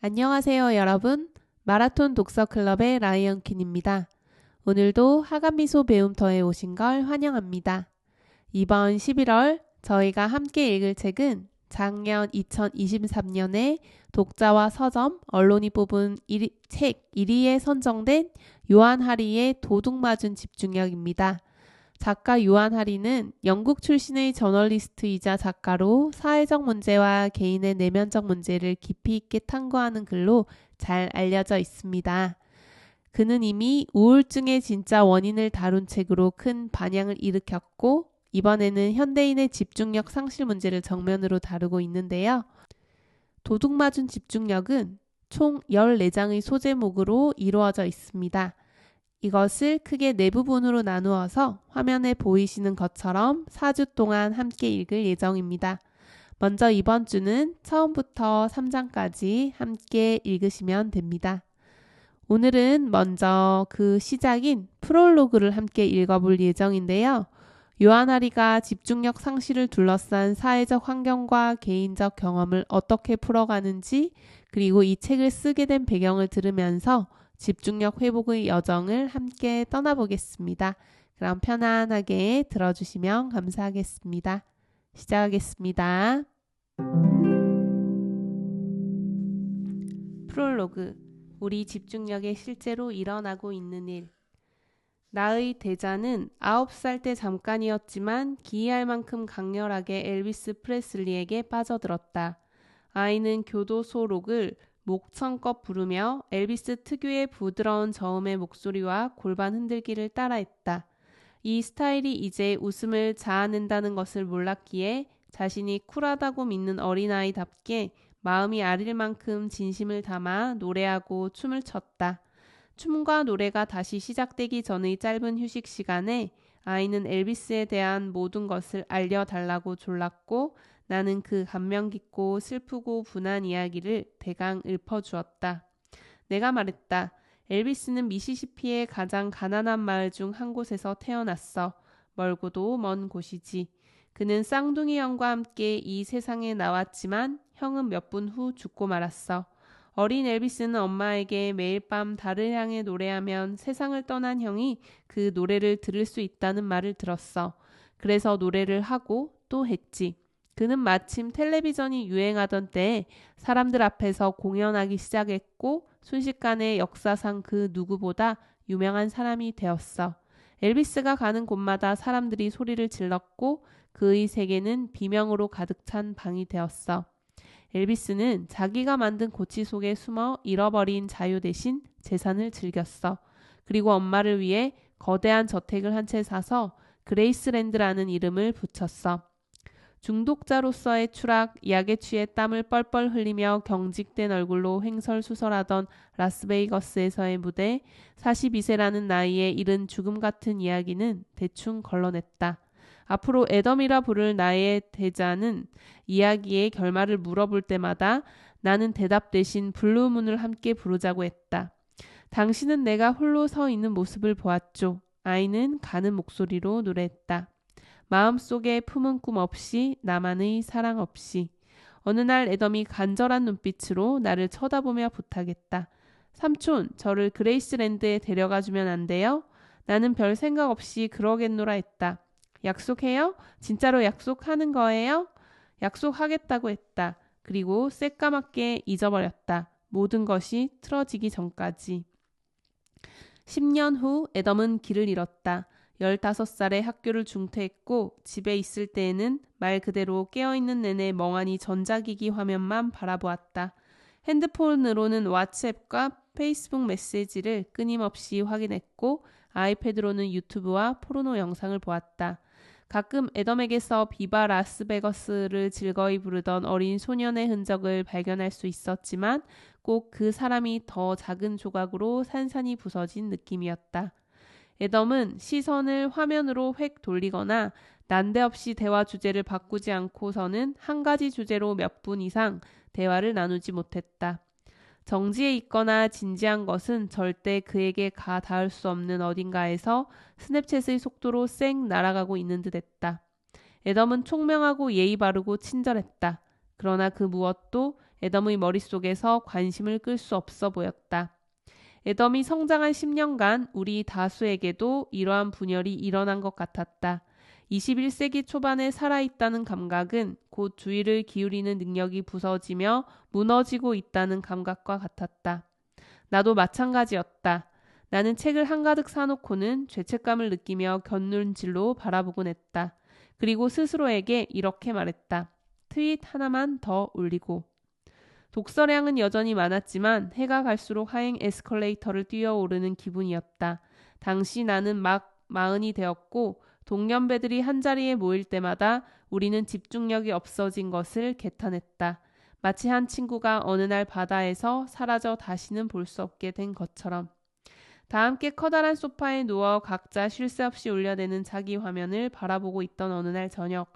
안녕하세요, 여러분. 마라톤 독서 클럽의 라이언킨입니다. 오늘도 하간미소 배움터에 오신 걸 환영합니다. 이번 11월 저희가 함께 읽을 책은 작년 2023년에 독자와 서점, 언론이 뽑은 1위, 책 1위에 선정된 요한 하리의 도둑맞은 집중력입니다. 작가 요한 하리는 영국 출신의 저널리스트이자 작가로 사회적 문제와 개인의 내면적 문제를 깊이 있게 탐구하는 글로 잘 알려져 있습니다. 그는 이미 우울증의 진짜 원인을 다룬 책으로 큰 반향을 일으켰고 이번에는 현대인의 집중력 상실 문제를 정면으로 다루고 있는데요. 도둑맞은 집중력은 총 14장의 소제목으로 이루어져 있습니다. 이것을 크게 네 부분으로 나누어서 화면에 보이시는 것처럼 4주 동안 함께 읽을 예정입니다. 먼저 이번 주는 처음부터 3장까지 함께 읽으시면 됩니다. 오늘은 먼저 그 시작인 프롤로그를 함께 읽어볼 예정인데요. 요한아리가 집중력 상실을 둘러싼 사회적 환경과 개인적 경험을 어떻게 풀어가는지 그리고 이 책을 쓰게 된 배경을 들으면서 집중력 회복의 여정을 함께 떠나보겠습니다. 그럼 편안하게 들어주시면 감사하겠습니다. 시작하겠습니다. 프롤로그 우리 집중력에 실제로 일어나고 있는 일 나의 대자는 9살 때 잠깐이었지만 기이할 만큼 강렬하게 엘비스 프레슬리에게 빠져들었다. 아이는 교도소 록을 목청껏 부르며 엘비스 특유의 부드러운 저음의 목소리와 골반 흔들기를 따라했다. 이 스타일이 이제 웃음을 자아낸다는 것을 몰랐기에 자신이 쿨하다고 믿는 어린아이답게 마음이 아릴 만큼 진심을 담아 노래하고 춤을 췄다. 춤과 노래가 다시 시작되기 전의 짧은 휴식 시간에 아이는 엘비스에 대한 모든 것을 알려달라고 졸랐고 나는 그 감명 깊고 슬프고 분한 이야기를 대강 읊어주었다. 내가 말했다. 엘비스는 미시시피의 가장 가난한 마을 중 한 곳에서 태어났어. 멀고도 먼 곳이지. 그는 쌍둥이 형과 함께 이 세상에 나왔지만 형은 몇 분 후 죽고 말았어. 어린 엘비스는 엄마에게 매일 밤 달을 향해 노래하면 세상을 떠난 형이 그 노래를 들을 수 있다는 말을 들었어. 그래서 노래를 하고 또 했지. 그는 마침 텔레비전이 유행하던 때에 사람들 앞에서 공연하기 시작했고 순식간에 역사상 그 누구보다 유명한 사람이 되었어. 엘비스가 가는 곳마다 사람들이 소리를 질렀고 그의 세계는 비명으로 가득 찬 방이 되었어. 엘비스는 자기가 만든 고치 속에 숨어 잃어버린 자유 대신 재산을 즐겼어. 그리고 엄마를 위해 거대한 저택을 한 채 사서 그레이스랜드라는 이름을 붙였어. 중독자로서의 추락, 약에 취해 땀을 뻘뻘 흘리며 경직된 얼굴로 횡설수설하던 라스베이거스에서의 무대, 42세라는 나이에 이른 죽음 같은 이야기는 대충 걸러냈다. 앞으로 애덤이라 부를 나의 대자는 이야기의 결말을 물어볼 때마다 나는 대답 대신 블루문을 함께 부르자고 했다. 당신은 내가 홀로 서 있는 모습을 보았죠. 아이는 가는 목소리로 노래했다. 마음속에 품은 꿈 없이 나만의 사랑 없이 어느 날 애덤이 간절한 눈빛으로 나를 쳐다보며 부탁했다. 삼촌, 저를 그레이스랜드에 데려가 주면 안 돼요? 나는 별 생각 없이 그러겠노라 했다. 약속해요? 진짜로 약속하는 거예요? 약속하겠다고 했다. 그리고 새까맣게 잊어버렸다. 모든 것이 틀어지기 전까지. 10년 후 애덤은 길을 잃었다. 15살에 학교를 중퇴했고 집에 있을 때에는 말 그대로 깨어있는 내내 멍하니 전자기기 화면만 바라보았다. 핸드폰으로는 왓츠앱과 페이스북 메시지를 끊임없이 확인했고 아이패드로는 유튜브와 포르노 영상을 보았다. 가끔 애덤에게서 비바 라스베거스를 즐거이 부르던 어린 소년의 흔적을 발견할 수 있었지만 꼭 그 사람이 더 작은 조각으로 산산이 부서진 느낌이었다. 애덤은 시선을 화면으로 획 돌리거나 난데없이 대화 주제를 바꾸지 않고서는 한 가지 주제로 몇 분 이상 대화를 나누지 못했다. 정지해 있거나 진지한 것은 절대 그에게 가 닿을 수 없는 어딘가에서 스냅챗의 속도로 쌩 날아가고 있는 듯 했다. 애덤은 총명하고 예의 바르고 친절했다. 그러나 그 무엇도 에덤의 머릿속에서 관심을 끌 수 없어 보였다. 에덤이 성장한 10년간 우리 다수에게도 이러한 분열이 일어난 것 같았다. 21세기 초반에 살아있다는 감각은 곧 주의를 기울이는 능력이 부서지며 무너지고 있다는 감각과 같았다. 나도 마찬가지였다. 나는 책을 한가득 사놓고는 죄책감을 느끼며 곁눈질로 바라보곤 했다. 그리고 스스로에게 이렇게 말했다. 트윗 하나만 더 올리고. 독서량은 여전히 많았지만 해가 갈수록 하행 에스컬레이터를 뛰어오르는 기분이었다. 당시 나는 막 마흔이 되었고 동년배들이 한자리에 모일 때마다 우리는 집중력이 없어진 것을 개탄했다. 마치 한 친구가 어느 날 바다에서 사라져 다시는 볼 수 없게 된 것처럼. 다 함께 커다란 소파에 누워 각자 쉴 새 없이 올려대는 자기 화면을 바라보고 있던 어느 날 저녁,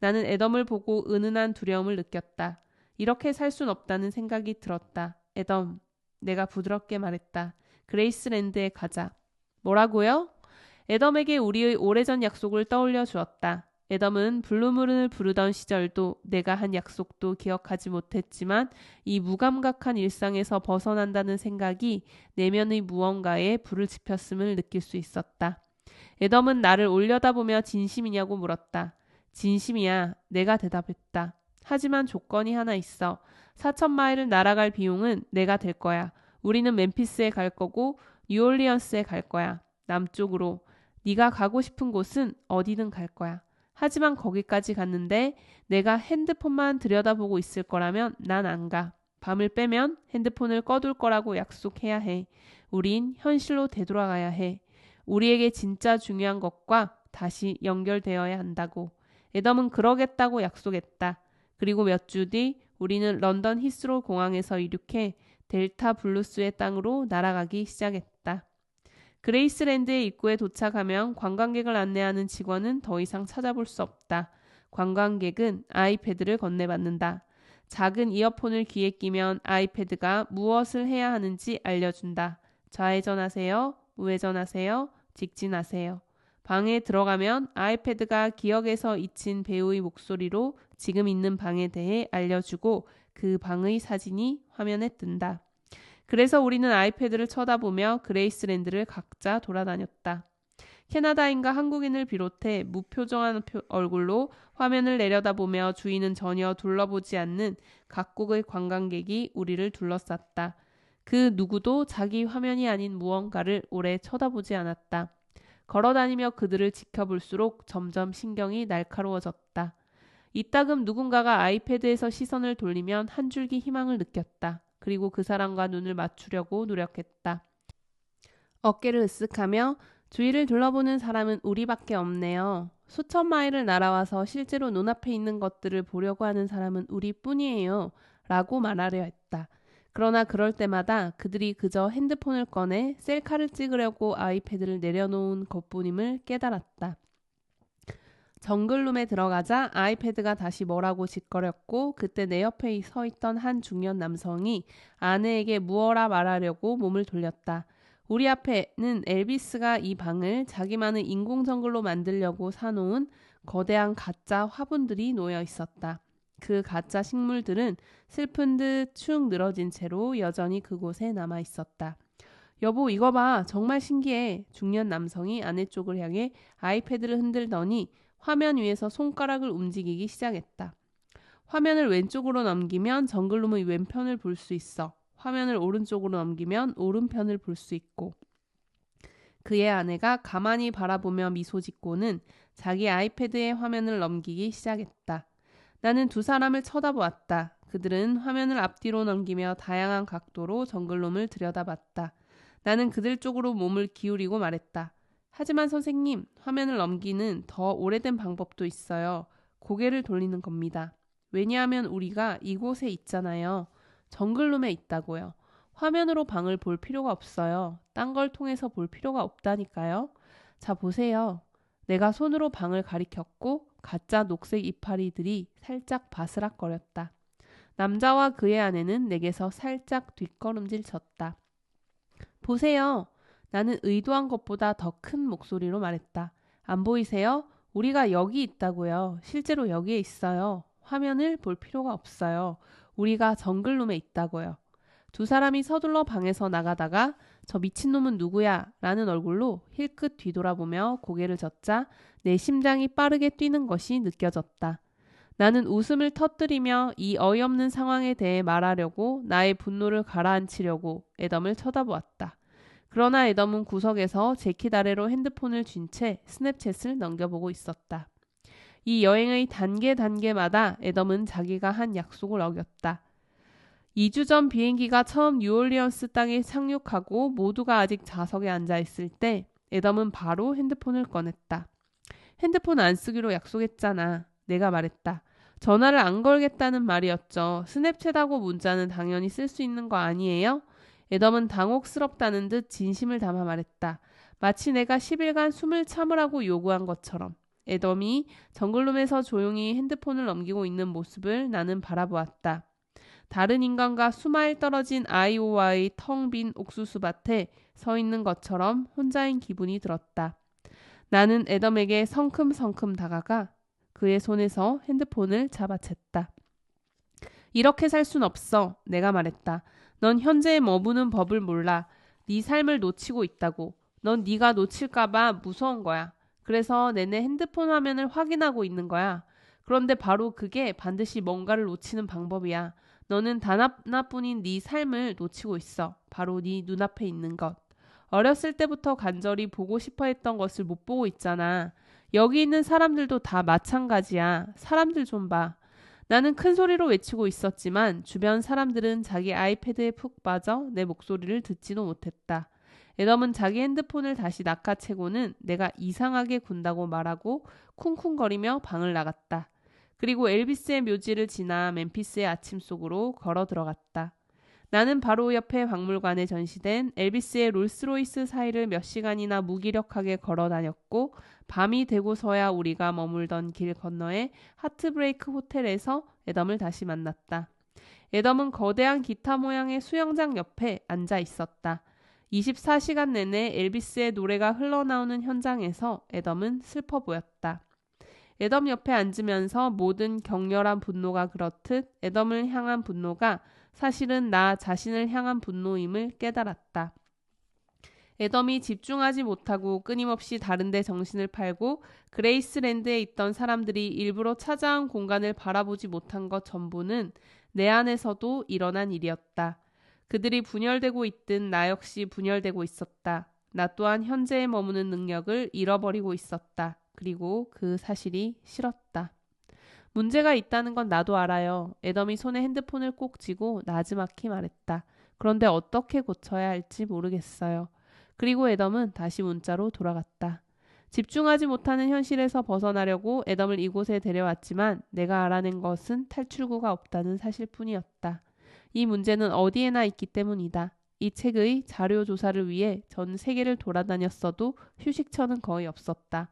나는 애덤을 보고 은은한 두려움을 느꼈다. 이렇게 살 순 없다는 생각이 들었다. 애덤, 내가 부드럽게 말했다. 그레이스랜드에 가자. 뭐라고요? 애덤에게 우리의 오래전 약속을 떠올려 주었다. 애덤은 블루문을 부르던 시절도 내가 한 약속도 기억하지 못했지만 이 무감각한 일상에서 벗어난다는 생각이 내면의 무언가에 불을 지폈음을 느낄 수 있었다. 애덤은 나를 올려다보며 진심이냐고 물었다. 진심이야. 내가 대답했다. 하지만 조건이 하나 있어. 4천 마일을 날아갈 비용은 내가 될 거야. 우리는 멤피스에 갈 거고 뉴올리언스에 갈 거야. 남쪽으로. 네가 가고 싶은 곳은 어디든 갈 거야. 하지만 거기까지 갔는데 내가 핸드폰만 들여다보고 있을 거라면 난 안 가. 밤을 빼면 핸드폰을 꺼둘 거라고 약속해야 해. 우린 현실로 되돌아가야 해. 우리에게 진짜 중요한 것과 다시 연결되어야 한다고. 에덤은 그러겠다고 약속했다. 그리고 몇 주 뒤 우리는 런던 히스로 공항에서 이륙해 델타 블루스의 땅으로 날아가기 시작했다. 그레이스랜드의 입구에 도착하면 관광객을 안내하는 직원은 더 이상 찾아볼 수 없다. 관광객은 아이패드를 건네받는다. 작은 이어폰을 귀에 끼면 아이패드가 무엇을 해야 하는지 알려준다. 좌회전하세요. 우회전하세요. 직진하세요. 방에 들어가면 아이패드가 기억에서 잊힌 배우의 목소리로 지금 있는 방에 대해 알려주고 그 방의 사진이 화면에 뜬다. 그래서 우리는 아이패드를 쳐다보며 그레이스랜드를 각자 돌아다녔다. 캐나다인과 한국인을 비롯해 무표정한 얼굴로 화면을 내려다보며 주인은 전혀 둘러보지 않는 각국의 관광객이 우리를 둘러쌌다. 그 누구도 자기 화면이 아닌 무언가를 오래 쳐다보지 않았다. 걸어다니며 그들을 지켜볼수록 점점 신경이 날카로워졌다. 이따금 누군가가 아이패드에서 시선을 돌리면 한 줄기 희망을 느꼈다. 그리고 그 사람과 눈을 맞추려고 노력했다. 어깨를 으쓱하며 주위를 둘러보는 사람은 우리밖에 없네요. 수천 마일을 날아와서 실제로 눈앞에 있는 것들을 보려고 하는 사람은 우리뿐이에요. 라고 말하려 했다. 그러나 그럴 때마다 그들이 그저 핸드폰을 꺼내 셀카를 찍으려고 아이패드를 내려놓은 것뿐임을 깨달았다. 정글룸에 들어가자 아이패드가 다시 뭐라고 짓거렸고 그때 내 옆에 서 있던 한 중년 남성이 아내에게 무어라 말하려고 몸을 돌렸다. 우리 앞에는 엘비스가 이 방을 자기만의 인공 정글로 만들려고 사놓은 거대한 가짜 화분들이 놓여 있었다. 그 가짜 식물들은 슬픈 듯 축 늘어진 채로 여전히 그곳에 남아 있었다. 여보, 이거 봐. 정말 신기해. 중년 남성이 아내 쪽을 향해 아이패드를 흔들더니 화면 위에서 손가락을 움직이기 시작했다. 화면을 왼쪽으로 넘기면 정글룸의 왼편을 볼 수 있어. 화면을 오른쪽으로 넘기면 오른편을 볼 수 있고. 그의 아내가 가만히 바라보며 미소 짓고는 자기 아이패드의 화면을 넘기기 시작했다. 나는 두 사람을 쳐다보았다. 그들은 화면을 앞뒤로 넘기며 다양한 각도로 정글룸을 들여다봤다. 나는 그들 쪽으로 몸을 기울이고 말했다. 하지만 선생님, 화면을 넘기는 더 오래된 방법도 있어요. 고개를 돌리는 겁니다. 왜냐하면 우리가 이곳에 있잖아요. 정글룸에 있다고요. 화면으로 방을 볼 필요가 없어요. 딴 걸 통해서 볼 필요가 없다니까요. 자, 보세요. 내가 손으로 방을 가리켰고 가짜 녹색 이파리들이 살짝 바스락거렸다. 남자와 그의 아내는 내게서 살짝 뒷걸음질 쳤다. 보세요. 나는 의도한 것보다 더 큰 목소리로 말했다. 안 보이세요? 우리가 여기 있다고요. 실제로 여기에 있어요. 화면을 볼 필요가 없어요. 우리가 정글룸에 있다고요. 두 사람이 서둘러 방에서 나가다가 저 미친놈은 누구야? 라는 얼굴로 힐끗 뒤돌아보며 고개를 젓자 내 심장이 빠르게 뛰는 것이 느껴졌다. 나는 웃음을 터뜨리며 이 어이없는 상황에 대해 말하려고 나의 분노를 가라앉히려고 애덤을 쳐다보았다. 그러나 애덤은 구석에서 재킷 아래로 핸드폰을 쥔 채 스냅챗을 넘겨보고 있었다. 이 여행의 단계 단계마다 애덤은 자기가 한 약속을 어겼다. 2주 전 비행기가 처음 뉴올리언스 땅에 착륙하고 모두가 아직 좌석에 앉아 있을 때 애덤은 바로 핸드폰을 꺼냈다. 핸드폰 안 쓰기로 약속했잖아. 내가 말했다. 전화를 안 걸겠다는 말이었죠. 스냅챗하고 문자는 당연히 쓸 수 있는 거 아니에요? 애덤은 당혹스럽다는 듯 진심을 담아 말했다. 마치 내가 10일간 숨을 참으라고 요구한 것처럼. 애덤이 정글룸에서 조용히 핸드폰을 넘기고 있는 모습을 나는 바라보았다. 다른 인간과 수마일 떨어진 아이오와의 텅 빈 옥수수밭에 서 있는 것처럼 혼자인 기분이 들었다. 나는 애덤에게 성큼성큼 다가가 그의 손에서 핸드폰을 잡아챘다. 이렇게 살 순 없어. 내가 말했다. 넌 현재에 머무는 법을 몰라. 네 삶을 놓치고 있다고. 넌 네가 놓칠까봐 무서운 거야. 그래서 내내 핸드폰 화면을 확인하고 있는 거야. 그런데 바로 그게 반드시 뭔가를 놓치는 방법이야. 너는 단 하나뿐인 네 삶을 놓치고 있어. 바로 네 눈앞에 있는 것. 어렸을 때부터 간절히 보고 싶어 했던 것을 못 보고 있잖아. 여기 있는 사람들도 다 마찬가지야. 사람들 좀 봐. 나는 큰 소리로 외치고 있었지만 주변 사람들은 자기 아이패드에 푹 빠져 내 목소리를 듣지도 못했다. 애덤은 자기 핸드폰을 다시 낚아채고는 내가 이상하게 군다고 말하고 쿵쿵거리며 방을 나갔다. 그리고 엘비스의 묘지를 지나 멤피스의 아침 속으로 걸어 들어갔다. 나는 바로 옆에 박물관에 전시된 엘비스의 롤스로이스 사이를 몇 시간이나 무기력하게 걸어 다녔고 밤이 되고서야 우리가 머물던 길 건너의 하트브레이크 호텔에서 애덤을 다시 만났다. 애덤은 거대한 기타 모양의 수영장 옆에 앉아 있었다. 24시간 내내 엘비스의 노래가 흘러나오는 현장에서 애덤은 슬퍼 보였다. 애덤 옆에 앉으면서 모든 격렬한 분노가 그렇듯 애덤을 향한 분노가 사실은 나 자신을 향한 분노임을 깨달았다. 애덤이 집중하지 못하고 끊임없이 다른데 정신을 팔고 그레이스랜드에 있던 사람들이 일부러 찾아온 공간을 바라보지 못한 것 전부는 내 안에서도 일어난 일이었다. 그들이 분열되고 있든 나 역시 분열되고 있었다. 나 또한 현재에 머무는 능력을 잃어버리고 있었다. 그리고 그 사실이 싫었다. 문제가 있다는 건 나도 알아요. 애덤이 손에 핸드폰을 꼭 쥐고 나지막히 말했다. 그런데 어떻게 고쳐야 할지 모르겠어요. 그리고 애덤은 다시 문자로 돌아갔다. 집중하지 못하는 현실에서 벗어나려고 애덤을 이곳에 데려왔지만 내가 알아낸 것은 탈출구가 없다는 사실뿐이었다. 이 문제는 어디에나 있기 때문이다. 이 책의 자료 조사를 위해 전 세계를 돌아다녔어도 휴식처는 거의 없었다.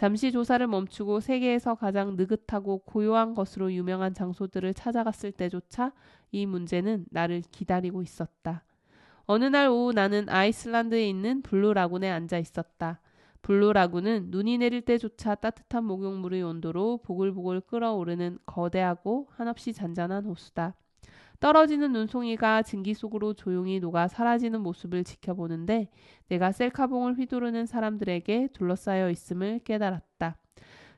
잠시 조사를 멈추고 세계에서 가장 느긋하고 고요한 것으로 유명한 장소들을 찾아갔을 때조차 이 문제는 나를 기다리고 있었다. 어느 날 오후 나는 아이슬란드에 있는 블루 라군에 앉아 있었다. 블루 라군은 눈이 내릴 때조차 따뜻한 목욕물의 온도로 보글보글 끓어오르는 거대하고 한없이 잔잔한 호수다. 떨어지는 눈송이가 증기 속으로 조용히 녹아 사라지는 모습을 지켜보는데 내가 셀카봉을 휘두르는 사람들에게 둘러싸여 있음을 깨달았다.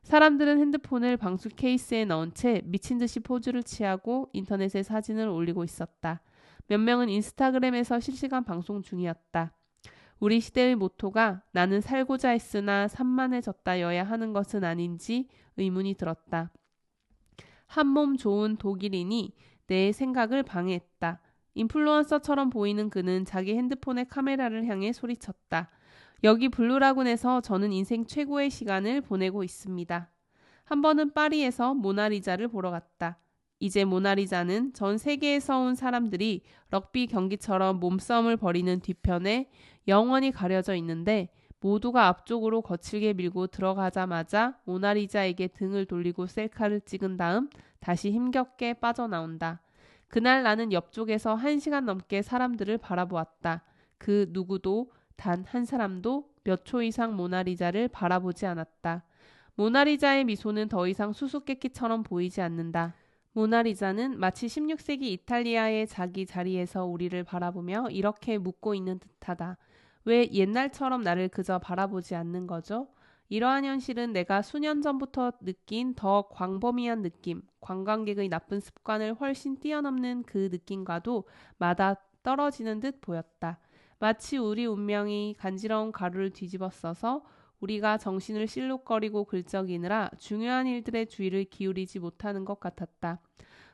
사람들은 핸드폰을 방수 케이스에 넣은 채 미친 듯이 포즈를 취하고 인터넷에 사진을 올리고 있었다. 몇 명은 인스타그램에서 실시간 방송 중이었다. 우리 시대의 모토가 나는 살고자 했으나 산만해졌다여야 하는 것은 아닌지 의문이 들었다. 한 몸 좋은 독일인이 내 생각을 방해했다. 인플루언서처럼 보이는 그는 자기 핸드폰의 카메라를 향해 소리쳤다. 여기 블루라군에서 저는 인생 최고의 시간을 보내고 있습니다. 한 번은 파리에서 모나리자를 보러 갔다. 이제 모나리자는 전 세계에서 온 사람들이 럭비 경기처럼 몸싸움을 벌이는 뒤편에 영원히 가려져 있는데 모두가 앞쪽으로 거칠게 밀고 들어가자마자 모나리자에게 등을 돌리고 셀카를 찍은 다음 다시 힘겹게 빠져나온다. 그날 나는 옆쪽에서 한 시간 넘게 사람들을 바라보았다. 그 누구도 단 한 사람도 몇 초 이상 모나리자를 바라보지 않았다. 모나리자의 미소는 더 이상 수수께끼처럼 보이지 않는다. 모나리자는 마치 16세기 이탈리아의 자기 자리에서 우리를 바라보며 이렇게 묻고 있는 듯하다. 왜 옛날처럼 나를 그저 바라보지 않는 거죠? 이러한 현실은 내가 수년 전부터 느낀 더 광범위한 느낌, 관광객의 나쁜 습관을 훨씬 뛰어넘는 그 느낌과도 마다 떨어지는 듯 보였다. 마치 우리 운명이 간지러운 가루를 뒤집어 써서 우리가 정신을 실룩거리고 긁적이느라 중요한 일들의 주의를 기울이지 못하는 것 같았다.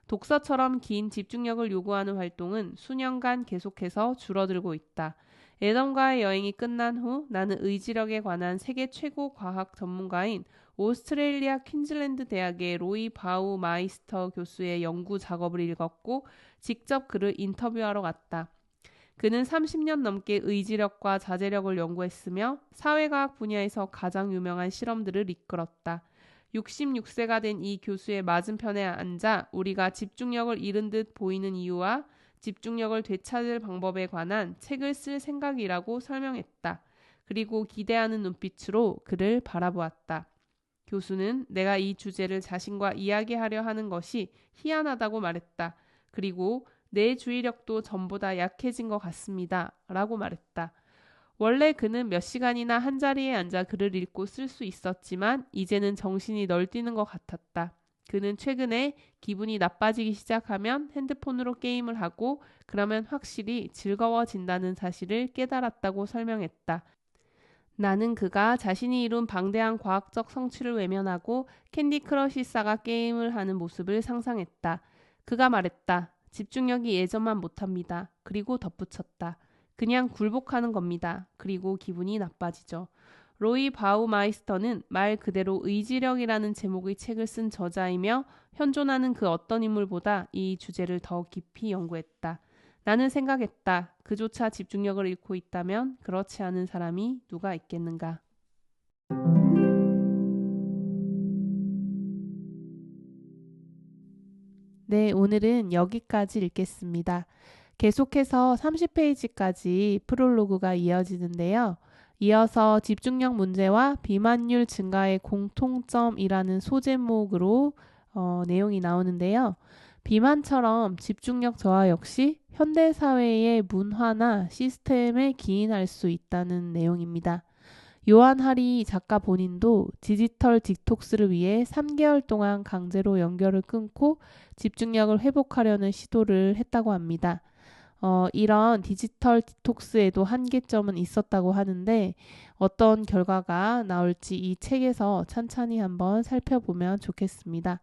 독서처럼 긴 집중력을 요구하는 활동은 수년간 계속해서 줄어들고 있다. 에덤과의 여행이 끝난 후 나는 의지력에 관한 세계 최고 과학 전문가인 오스트레일리아 퀸즐랜드 대학의 로이 바우 마이스터 교수의 연구 작업을 읽었고 직접 그를 인터뷰하러 갔다. 그는 30년 넘게 의지력과 자제력을 연구했으며 사회과학 분야에서 가장 유명한 실험들을 이끌었다. 66세가 된 이 교수의 맞은편에 앉아 우리가 집중력을 잃은 듯 보이는 이유와 집중력을 되찾을 방법에 관한 책을 쓸 생각이라고 설명했다. 그리고 기대하는 눈빛으로 그를 바라보았다. 교수는 내가 이 주제를 자신과 이야기하려 하는 것이 희한하다고 말했다. 그리고 내 주의력도 전보다 약해진 것 같습니다. 라고 말했다. 원래 그는 몇 시간이나 한 자리에 앉아 글을 읽고 쓸 수 있었지만 이제는 정신이 널뛰는 것 같았다. 그는 최근에 기분이 나빠지기 시작하면 핸드폰으로 게임을 하고 그러면 확실히 즐거워진다는 사실을 깨달았다고 설명했다. 나는 그가 자신이 이룬 방대한 과학적 성취를 외면하고 캔디 크러쉬 사가 게임을 하는 모습을 상상했다. 그가 말했다. 집중력이 예전만 못합니다. 그리고 덧붙였다. 그냥 굴복하는 겁니다. 그리고 기분이 나빠지죠. 로이 바우마이스터는 말 그대로 의지력이라는 제목의 책을 쓴 저자이며 현존하는 그 어떤 인물보다 이 주제를 더 깊이 연구했다. 나는 생각했다. 그조차 집중력을 잃고 있다면 그렇지 않은 사람이 누가 있겠는가. 네, 오늘은 여기까지 읽겠습니다. 계속해서 30페이지까지 프롤로그가 이어지는데요. 이어서 집중력 문제와 비만율 증가의 공통점이라는 소제목으로 어, 내용이 나오는데요. 비만처럼 집중력 저하 역시 현대 사회의 문화나 시스템에 기인할 수 있다는 내용입니다. 요한 하리 작가 본인도 디지털 디톡스를 위해 3개월 동안 강제로 연결을 끊고 집중력을 회복하려는 시도를 했다고 합니다. 어, 이런 디지털 디톡스에도 한계점은 있었다고 하는데 어떤 결과가 나올지 이 책에서 찬찬히 한번 살펴보면 좋겠습니다.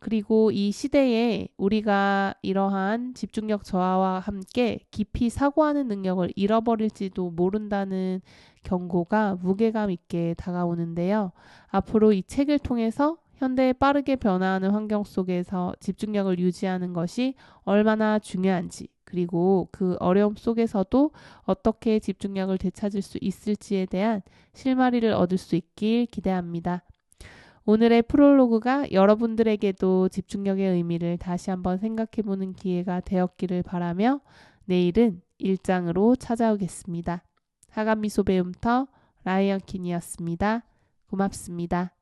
그리고 이 시대에 우리가 이러한 집중력 저하와 함께 깊이 사고하는 능력을 잃어버릴지도 모른다는 경고가 무게감 있게 다가오는데요. 앞으로 이 책을 통해서 현대에 빠르게 변화하는 환경 속에서 집중력을 유지하는 것이 얼마나 중요한지 그리고 그 어려움 속에서도 어떻게 집중력을 되찾을 수 있을지에 대한 실마리를 얻을 수 있길 기대합니다. 오늘의 프롤로그가 여러분들에게도 집중력의 의미를 다시 한번 생각해 보는 기회가 되었기를 바라며 내일은 1장으로 찾아오겠습니다. 하간미소 배움터 라이언 킨이었습니다. 고맙습니다.